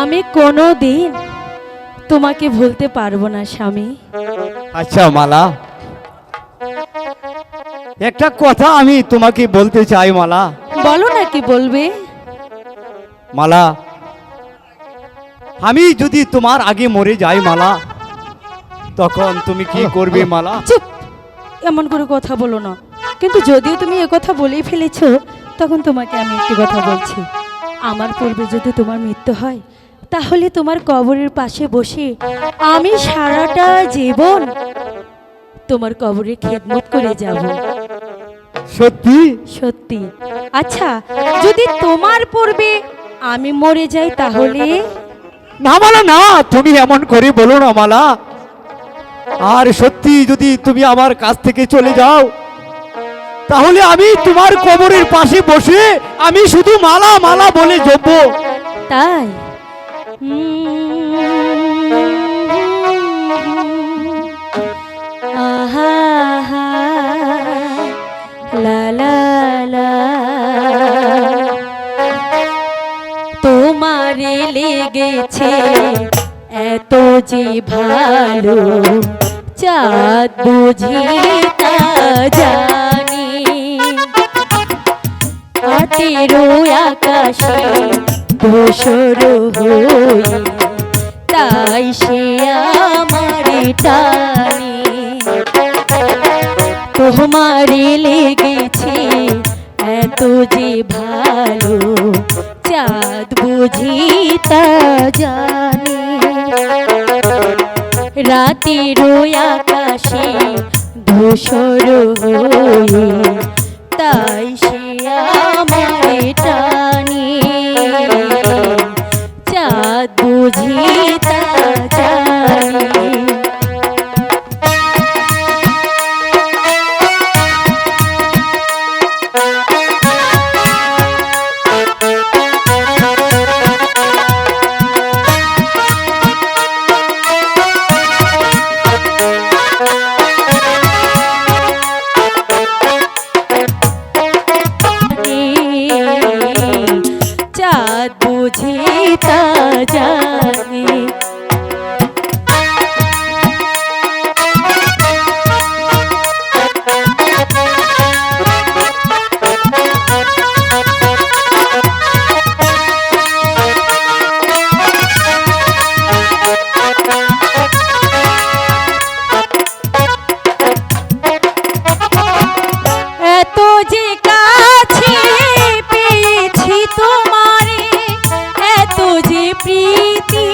আমি কোনো দিন তোমাকে ভুলতে পারব না স্বামী। আচ্ছা মালা। একটা কথা আমি তোমাকে বলতে চাই মালা। বলো না কি বলবে? মালা আমি যদি তোমার আগে মরে যাই মালা তখন তুমি কি করবে মালা? চুপ! এমন করে কথা বলো না। কিন্তু যদিও তুমি এ কথা বলেই ফেলেছো তখন তোমাকে আমি একটি কথা বলছি। আমার পূর্বে যদি তোমার মৃত্যু হয় তাহলে তোমার কবরের পাশে বসে আমি সারাটা জীবন তোমার কবরে খেদমত করে যাব। সত্যি? সত্যি। আচ্ছা যদি তোমার পূর্বে আমি মরে যাই তাহলে? না মালা না তুমি এমন করে বলো না মালা। আর সত্যি যদি তুমি আমার কাছ থেকে চলে যাও তাহলে আমি তোমার কবরের পাশে বসে আমি শুধু মালা মালা বলে জপব। তাই? তোমারে লেগেছে এত যে ভালো চাঁদ বুঝি তা জানি। আটেরো আকাশে ধূসর হয়ে তাই সে আমার টানে। তোমারে লেগেছে এত যে ভালো, চাঁদ বুঝি তা জানে। রাতের আকাশে ধূসর হয়ে তাই সে বুঝি তা জানে। ती